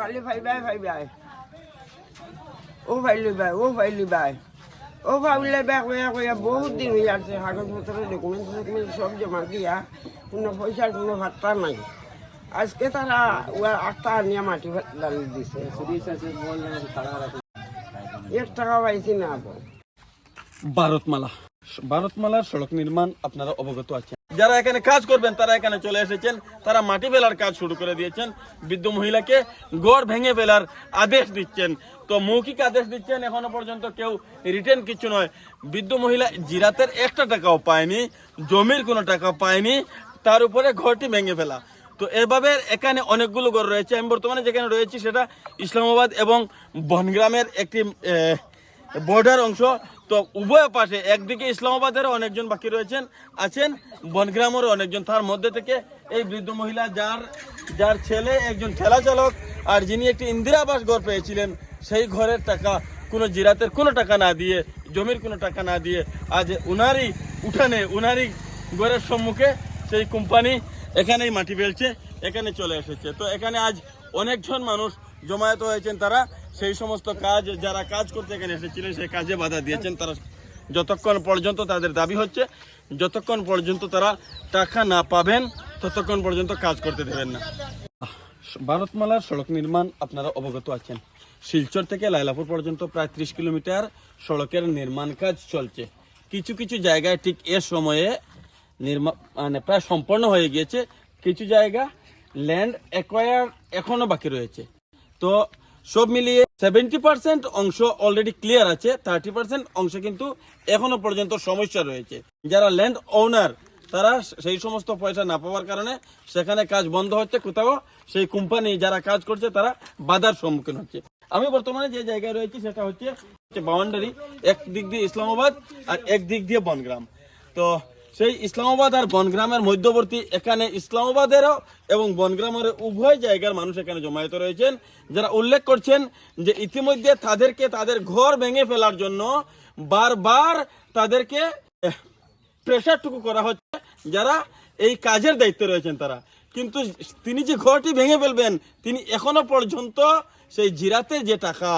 খালি ভাইবাই ভাইবাই ও ফাইলি ভাই ও ফাইলি ভাই ও ফাইলে ব্যাগ হয়ে হয়ে বহুত দিন হয়ে যাচ্ছে কাগজপত্র ডকুমেন্ট ডকুমেন্ট সব জমা দিয়া কোনো পয়সার কোনো ভাত্তা নাই আজকে তারা ওরা আটটা নিয়ে মাটি ডালি দিছে এক টাকা পাইছি না ভারতমালা ভারতমালার সড়ক নির্মাণ আপনারা অবগত আছেন যারা এখানে কাজ করবেন, তারা এখানে চলে এসেছেন। তারা মাটি ফেলার কাজ শুরু করে দিয়েছেন। বৃদ্ধ মহিলাকে গড় ভেঙে ফেলার আদেশ দিচ্ছেন। তো মৌখিক আদেশ দিচ্ছেন, এখনও পর্যন্ত কেউ রিটার্ন কিছু নয়। বৃদ্ধ মহিলা জিরাতের একটা টাকাও পায়নি, জমির কোনো টাকা পায়নি, তার উপরে ঘরটি ভেঙে ফেলা। তো এভাবে এখানে অনেকগুলো ঘর রয়েছে। আমি বর্তমানে যেখানে রয়েছি, সেটা ইসলামাবাদ এবং বনগ্রামের একটি বর্ডার অংশ। তো উভয় পাশে, একদিকে ইসলামাবাদেরও অনেকজন বাকি রয়েছেন, আছেন। বনগ্রামেরও অনেকজন। তার মধ্যে থেকে এই বৃদ্ধ মহিলা, যার যার ছেলে একজন ঠেলা চালক, আর যিনি একটি ইন্দিরা আবাস ঘর পেয়েছিলেন, সেই ঘরের টাকা কোনো জিরাতের কোনো টাকা না দিয়ে, জমির কোনো টাকা না দিয়ে আজ উনারই উঠানে, উনারই ঘরের সম্মুখে সেই কোম্পানি এখানেই মাটি ফেলছে, এখানে চলে এসেছে। তো এখানে আজ অনেকজন মানুষ জমায়েত হয়েছেন তারা। সেই সমস্ত কাজ, যারা কাজ করতে এখানে এসেছিলেন, সেই কাজে বাধা দিয়েছেন। তারা যতক্ষণ পর্যন্ত তাদের দাবি হচ্ছে, যতক্ষণ পর্যন্ত তারা টাকা না পাবেন, ততক্ষণ পর্যন্ত কাজ করতে দেবেন না। ভারতমালার সড়ক নির্মাণ আপনারা অবগত আছেন। শিলচর থেকে লাইলাপুর পর্যন্ত প্রায় ত্রিশ কিলোমিটার সড়কের নির্মাণ কাজ চলছে। কিছু কিছু জায়গায় ঠিক এ সময়ে নির্মাণ মানে প্রায় সম্পন্ন হয়ে গিয়েছে। কিছু জায়গা ল্যান্ড অ্যাকোয়ার এখনও বাকি রয়েছে। তো সব মিলিয়ে সেভেন্টি পার্সেন্ট অংশ অলরেডি ক্লিয়ার আছে থার্টি পার্সেন্ট অংশ কিন্তু এখনও পর্যন্ত সমস্যা রয়েছে। যারা ল্যান্ড ওনার তারা সেই সমস্ত পয়সা না পাওয়ার কারণে সেখানে কাজ বন্ধ হচ্ছে কোথাও, সেই কোম্পানি যারা কাজ করছে, তারা বাধার সম্মুখীন হচ্ছে। আমি বর্তমানে যে জায়গায় রয়েছি, সেটা হচ্ছে বাউন্ডারি এক দিক দিয়ে ইসলামাবাদ আর এক দিক দিয়ে বনগ্রাম। তো সেই ইসলামাবাদ আর বনগ্রামের মধ্যবর্তী এখানে ইসলামাবাদেরও এবং বনগ্রামের উভয় জায়গার মানুষ এখানে জমায়েত রয়েছেন। যারা উল্লেখ করছেন যে ইতিমধ্যে তাদেরকে তাদের ঘর ভেঙে ফেলার জন্য বারবার তাদেরকে প্রেশারটুকু করা হচ্ছে, যারা এই কাজের দায়িত্বে রয়েছেন তারা। কিন্তু তিনি যে ঘরটি ভেঙে ফেলবেন, তিনি এখনও পর্যন্ত সেই জিরাতে যে টাকা,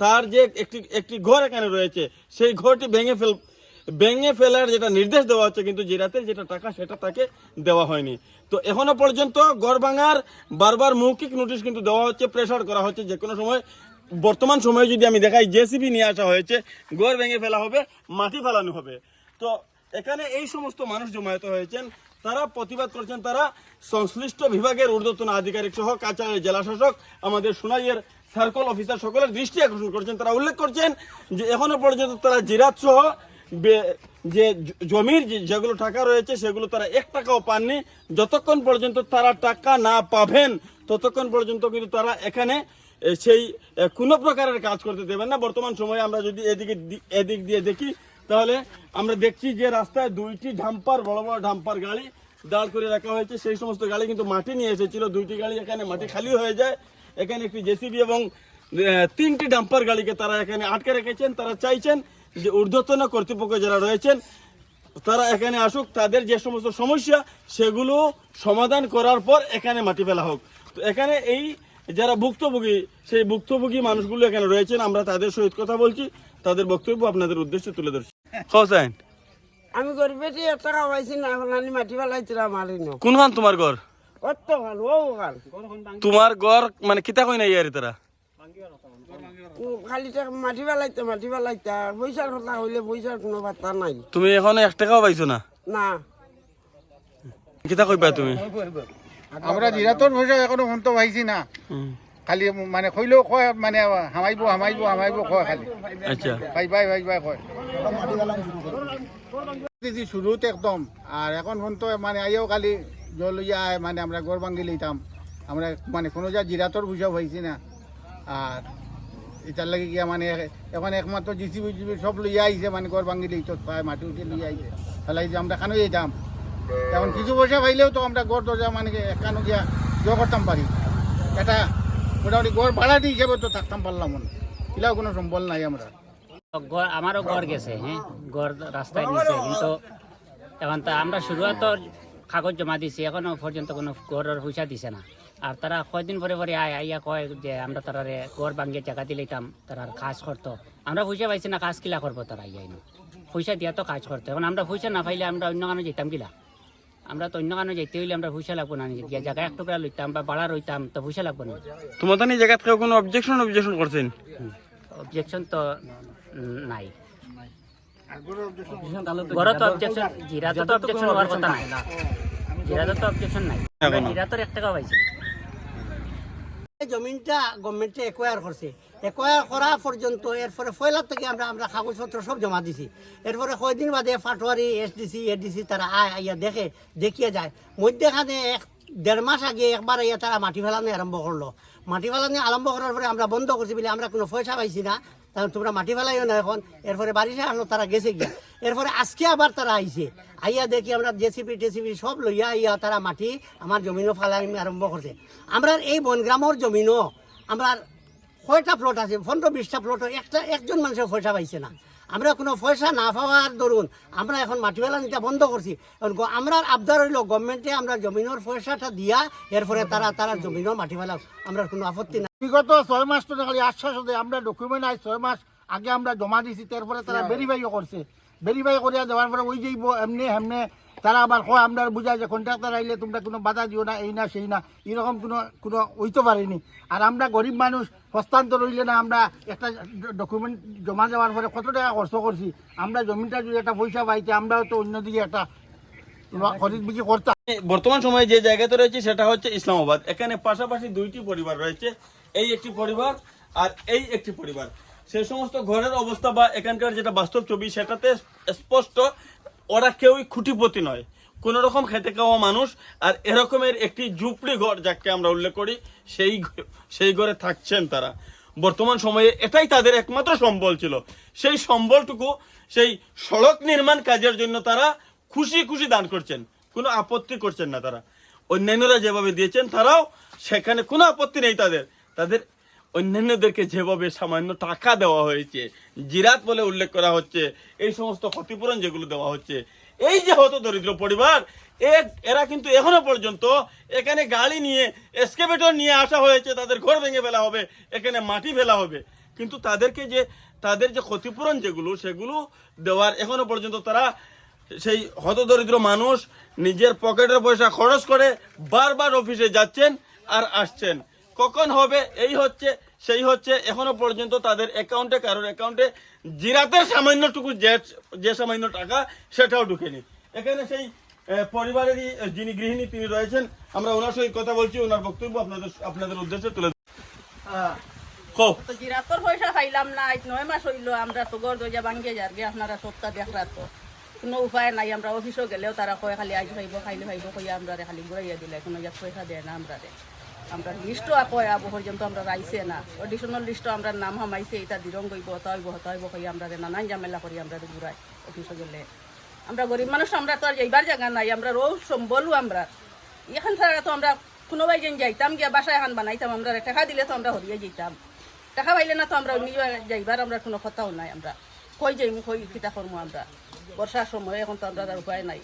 তার যে একটি একটি ঘর এখানে রয়েছে, সেই ঘরটি ভেঙে ফেল ভেঙে ফেলার যেটা নির্দেশ দেওয়া হচ্ছে, কিন্তু জিরাতে যেটা টাকা, সেটা তাকে দেওয়া হয়নি। তো এখনও পর্যন্ত গড় ভাঙার বারবার মৌখিক নোটিশ কিন্তু দেওয়া হচ্ছে প্রেশার করা হচ্ছে। যে কোনো সময়, বর্তমান সময়ে যদি আমি দেখাই, জেসিবি নিয়ে আসা হয়েছে, গড় ভেঙে ফেলা হবে, মাটি ফেলানো হবে। তো এখানে এই সমস্ত মানুষ জমায়েত হয়েছেন, তারা প্রতিবাদ করছেন, তারা সংশ্লিষ্ট বিভাগের ঊর্ধ্বতন আধিকারিক সহ কাছাড়ের জেলা শাসক আমাদের সোনাইয়ের সার্কল অফিসার সকলের দৃষ্টি আকর্ষণ করছেন। তারা উল্লেখ করছেন যে এখনও পর্যন্ত তারা জিরাত সহ যে জমির যেগুলো টাকা রয়েছে সেগুলো তারা এক টাকাও পাননি। যতক্ষণ পর্যন্ত তারা টাকা না পাবেন, ততক্ষণ পর্যন্ত কিন্তু তারা এখানে সেই কোনো প্রকারের কাজ করতে দেবেন না। বর্তমান সময়ে আমরা যদি এদিকে এদিক দিয়ে দেখি, তাহলে আমরা দেখছি যে রাস্তায় দুইটি ডাম্পার বড় বড় ডাম্পার গাড়ি দাঁড় করে রাখা হয়েছে। সেই সমস্ত গাড়ি কিন্তু মাটি নিয়ে এসেছিল। দুইটি গাড়ি এখানে মাটি খালি হয়ে যায়। এখানে একটি জেসিবি এবং তিনটি ডাম্পার গাড়িকে তারা এখানে আটকে রেখেছেন। তারা চাইছেন যে ঊর্ধ্বতন কর্তৃপক্ষ যারা রয়েছেন তারা এখানে আসুক তাদের যে সমস্ত সমস্যা সেগুলো সমাধান করার পর এখানে মাটি ফেলা হোক। তো এখানে এই যারা ভুক্তভোগী সেই ভুক্তভোগী মানুষগুলো এখানে রয়েছেন আমরা তাদের সহিত কথা বলছি তাদের বক্তব্য আপনাদের উদ্দেশ্যে তুলে ধরছি। হোসেন। আমি গরিবেটি টাকা পাইছি না এখন আমি মাটি ফেলাইছিলাম মারি ন কোনখান তোমার ঘর? তোমার ঘর মানে কিতা কই নাই ইয়ারি তারা? উম, খালি টাকা মাটি ফেলাইতে মাটি ফেলাইতে আর পয়সার কথা হইলে পয়সার কোনো ভাত্তা নাই। তুমি এখন এক টাকাও পাইছো না? না। কিতা কইবা তুমি? আমরা জিরাতর পয়সা এখনও শুনতে পাইছি না। খালি মানে কইলেও কয় মানে হামাইব হামাইব হামাইব কয় খালি। আচ্ছা। ভাই ভাই ভাই ভাই কয়। দিদি শুরুতে একদম আর এখন শুনতো মানে আইও খালি জল ইয়া আয় মানে আমরা গড় ভাঙ্গি লইতাম। আমরা মানে কোনো যা জিরাতর পয়সা পাইছি না। আর এটার লাগে গিয়া মানে এখন একমাত্র জিসিবি জিবি সব লইয়া আইছে মানে গড় ভাঙ্গি লইত পায় মাটি উঠে লইয়া আইছে। ফেলাই যে আমরা কানো যেতাম এখন কিছু পয়সা পাইলেও তো আমরা গড় দরজা মানে একানো গিয়া জো করতাম পারি। এটা মোটামুটি গড় ভাড়া দিয়ে হিসেবে তো থাকতাম পারলাম না। এটাও কোনো সম্বল নাই আমরা। আমারও গড় গেছে হ্যাঁ? গড় রাস্তায় নিছে কিন্তু এখন তো আমরা শুরুয়াত কাগজ জমা দিছি, এখনও পর্যন্ত কোনো গড়ের পয়সা দিছে না। আর তারা কয়দিন পরে পরে আয় আইয়া কয় যে আমরা তারা ঘর ভাঙ্গিয়ে জায়গা দিলাম তারা কাজ করতো। আমরা পয়সা পাইছি না কাজ কিলা করব তারা আইয়া এনো পয়সা দিয়া তো কাজ করতো। এখন আমরা পয়সা না পাইলে আমরা অন্য কারণে যেতাম কিলা? আমরা তো অন্য কারণে যেতে হইলে আমরা পয়সা লাগবো না যে জায়গা এক টুকরা লইতাম বা ভাড়া রইতাম তো পয়সা লাগবো না। তোমার তো জায়গা থেকে কোনো অবজেকশন অবজেকশন করছেন? অবজেকশন তো নাই। ঘরত তো অবজেকশন তো অবজেকশন হওয়ার কথা নাই। জিরাতে তো অবজেকশন নাই। এখনও। জিরাতর এক টাকা পাইছি এই জমিনটা গভর্নমেন্টে একোয়ার করছে। একোয়ার করা পর্যন্ত এরপরে ফয়লার থেকে আমরা আমরা কাগজপত্র সব জমা দিছি। এরপরে কয়দিন বাদে পাটোয়ারি এসডিসি এডিসি তারা আয় আইয়া দেখে দেখিয়ে যায়। মধ্যেখানে এক দেড় মাস আগে একবার আইয়া তারা মাটি ফেলানো আরম্ভ করল। মাটি ফেলানো আরম্ভ করার পরে আমরা বন্ধ করছি বলে আমরা কোনো পয়সা পাইছি না। তাহলে তোমরা মাটি ফেলাইও না এখন। এরপরে বারিশে আসলো তারা গেছে গিয়া। এরপরে আজকে আবার তারা আইছে। আইয়া দেখি আমরা জেসিপি টেসিপি সব লইয়া আইয়া তারা মাটি আমার জমিনও ফালাই আরম্ভ করছে। আমরা এই বনগ্রামের জমিনও আমরা কয়টা প্লট আছে? পনেরো বিশটা প্লট একটা একজন মানুষের পয়সা পাইছে না। আমরা কোনো পয়সা না পাওয়ার দরুন আমরা এখন মাটি ফেলানিটা বন্ধ করছি। এখন আমরা আবদার হইল গভর্নমেন্টে আমরা জমিনের পয়সাটা দিয়া এরপরে তারা তারা জমিনও মাটি ফেলা আমরা কোনো আপত্তি না বিগত ছয় মাস তো খালি আশ্বাস আমরা ডকুমেন্ট আই ছয় মাস আগে আমরা জমা দিছি তারপরে তারা ভেরিফাইও করছে। ভেরিফাই করিয়া দেওয়ার পরে ওই যেই এমনি এমনি তারা আবার কয়, আমরা বুঝায় যে কন্ট্রাক্টর আইলে তোমরা কোনো বাধা দিও না, এই না, সেই না। এরকম কোনো কোনো হইতে পারেনি। আর আমরা গরিব মানুষ, হস্তান্তর হইলে না আমরা একটা ডকুমেন্ট জমা দেওয়ার পরে কত টাকা খরচ করছি? আমরা জমিটা যদি একটা পয়সা পাইতে, আমরাও তো অন্যদিকে একটা বর্তমান সময়ে যে জায়গাতে রয়েছে সেটা হচ্ছে ইসলামাবাদ। এখানে পাশাপাশি দুইটি পরিবার রয়েছে, এই একটি পরিবার আর এই একটি পরিবার। সেই সমস্ত ঘরের অবস্থা বা এখানকার যেটা বাস্তব ছবি, সেটাতে স্পষ্ট ওরা কেউই খুঁটিপতি নয়। কোন রকম খেতে খাওয়া মানুষ, আর এরকমের একটি ঝুপড়ি ঘর যাকে আমরা উল্লেখ করি, সেই সেই ঘরে থাকছেন তারা। বর্তমান সময়ে এটাই তাদের একমাত্র সম্বল ছিল। সেই সম্বলটুকু, সেই সড়ক নির্মাণ কাজের জন্য তারা খুশি খুশি দান করছেন। কোনো আপত্তি করছেন না তারা। অন্যান্যরা যেভাবে দিয়েছেন, তারাও সেখানে কোনো আপত্তি নেই তাদের। তাদের অন্যান্যদেরকে যেভাবে সামান্য টাকা দেওয়া হয়েছে, জিরাত বলে উল্লেখ করা হচ্ছে, এই সমস্ত ক্ষতিপূরণ যেগুলো দেওয়া হচ্ছে, এই যে হতো দরিদ্র পরিবার এরা কিন্তু এখনও পর্যন্ত এখানে গাড়ি নিয়ে এসকেভেটর নিয়ে আসা হয়েছে, তাদের ঘর ভেঙে ফেলা হবে, এখানে মাটি ফেলা হবে। কিন্তু তাদেরকে যে, তাদের যে ক্ষতিপূরণ যেগুলো, সেগুলো দেওয়ার এখনও পর্যন্ত তারা সেই হতদরিদ্র মানুষ নিজের পকেটের পয়সা খরচ করে বারবার অফিসে যাচ্ছেন আর আসছেন। কখন হবে? এই হচ্ছে সেই হচ্ছে এখনও পর্যন্ত তাদের অ্যাকাউন্টে কারোর অ্যাকাউন্টে জিরাতের সামান্যটুকু যে যে সামান্য টাকা সেটাও ঢুকেনি। এখানে সেই পরিবারেরই যিনি গৃহিণী তিনি রয়েছেন আমরা ওনার সঙ্গে কথা বলছি ওনার বক্তব্য আপনাদের আপনাদের উদ্দেশ্যে তুলে জিরাতর পয়সা খাইলাম না নয় মাস হইল আমরা তো গড় দরজা যার আপনারা সপ্তাহ দেখরা তো। কোনো উপায় নাই আমরা অফিসও গেলেও তারা কয় খালি আজ খাইব খাইলে খাইব কইয়া আমরা খালি ঘুরাইয়া দিলে কোনো পয়সা দেয় না আমরা আমরা লিস্টও কয় পর্যন্ত আমরা রাইছে না। অডিশনাল লিস্টও আমরা নাম হামাইছে এটা দিরং গইব হতাইব হতাইব কইয়া আমরা রে নানান ঝামেলা করি আমরা ঘুরাই অফিসও গেলে। আমরা গরিব মানুষ, আমরা তো আর যাইবার জায়গা নাই, আমরা রো সম্বলও আমরা। এখান ছাড়া তো আমরা কোনোবাই যেন যাইতাম, গিয়া বাসায় এখন বানাইতাম, আমরা টাকা দিলে তো আমরা হরিয়ে যেতাম টাকা পাইলে না তো আমরা অন্য যাইবার আমরা কোনো কথাও নাই আমরা। কই যাইমু, কই কিতা করব আমরা? বর্ষার সময় এখন তো আমরা আর উপায় নাই।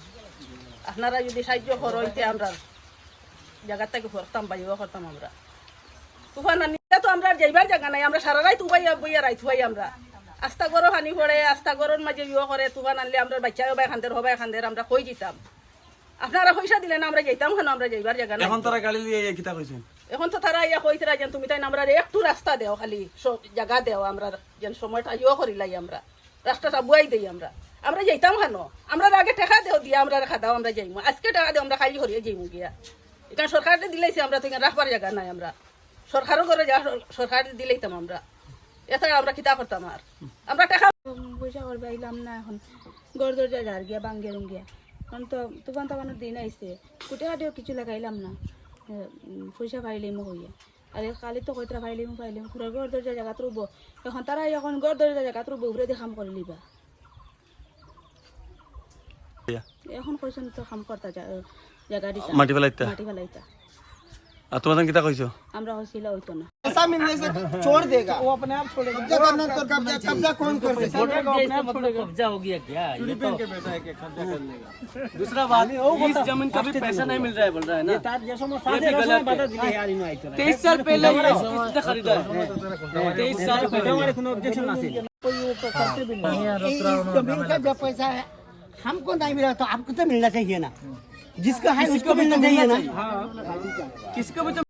আপনারা যদি সাহায্য করইতে আমরা জায়গার থেকে করতাম বাইও করতাম আমরা। তুফান আনিলে তো আমরা যাইবার জায়গা নাই আমরা সারা রাত উবাই বইয়া রাইত হই আমরা। আস্তা গরো হানি পড়ে আস্তা গরর মাঝে ইয়ে করে তুফান আনলে আমরা বাচ্চা হবাই খান্দের হবাই খান্দের আমরা কই যেতাম আপনারা পয়সা দিলে না আমরা যাইতাম কেন? আমরা যাইবার জায়গা নাই। এখন তারা গাড়ি দিয়ে কিতা কইছেন? এখন তো তারা ইয়া কইতরা যেন তুমি তাই আমরা একটু রাস্তা দেও খালি জায়গা দেও আমরা যেন সময়টা ইয়ে করিলাই আমরা। রাস্তাটা বুয়াই দেই আমরা। আমরা যাইতাম কেন? আমরা আগে টাকা দেও দিয়া আমরা রেখা দাও আমরা যাইমু। আজকে টাকা দেও আমরা খালি হরিয়ে যাইমু গিয়া। এখানে সরকারে দিলাইছে আমরা তো রাখবার জায়গা নাই আমরা। সরকারও করে যা সরকার দিলাইতাম আমরা। এছাড়া আমরা কিতা করতাম আর? আমরা টাকা পয়সা করবে আইলাম না এখন। গড় দরজা ঝাড় গিয়া, বাঙ্গে গিয়া। এখন তো তুফান তাফানোর দিন আইসে কুটে কাটেও কিছু লাগাইলাম না। পয়সা পাইলিমো হইয়া আর কালি তো কইতরা পাইলিমো পাইলিম পুরা গড় দরজা জায়গাত রুব এখন তারা এখন গড় দরজা জায়গাত রুব উপরে দিয়ে কাম করে লিবা এখন কইছেন তো কাম করতা জায়গা দিতা মাটি ফেলাইতা মাটি ফেলাইতা আর তোমাদের কিতা কইছো আমরা হয়েছিল হইতো না ऐसा मिलने से छोड़ देगा वो अपने आप छोड़ेगा कब्जा करना तो कब्जा कब्जा कौन कर सकता कब्जा हो गया क्या ये तो दूसरा बात इस जमीन का भी पैसा नहीं मिल रहा है बोल रहा है ना ये भी गलत है तेईस साल पहले कितने खरीदा है तेईस साल पहले हमारे कोनो ऑब्जेक्शन ना इस जमीन का जब पैसा है हमको नहीं मिला तो आपको तो मिलना चाहिए ना। जिसका है उसको मिलना चाहिए ना। किसको भी तो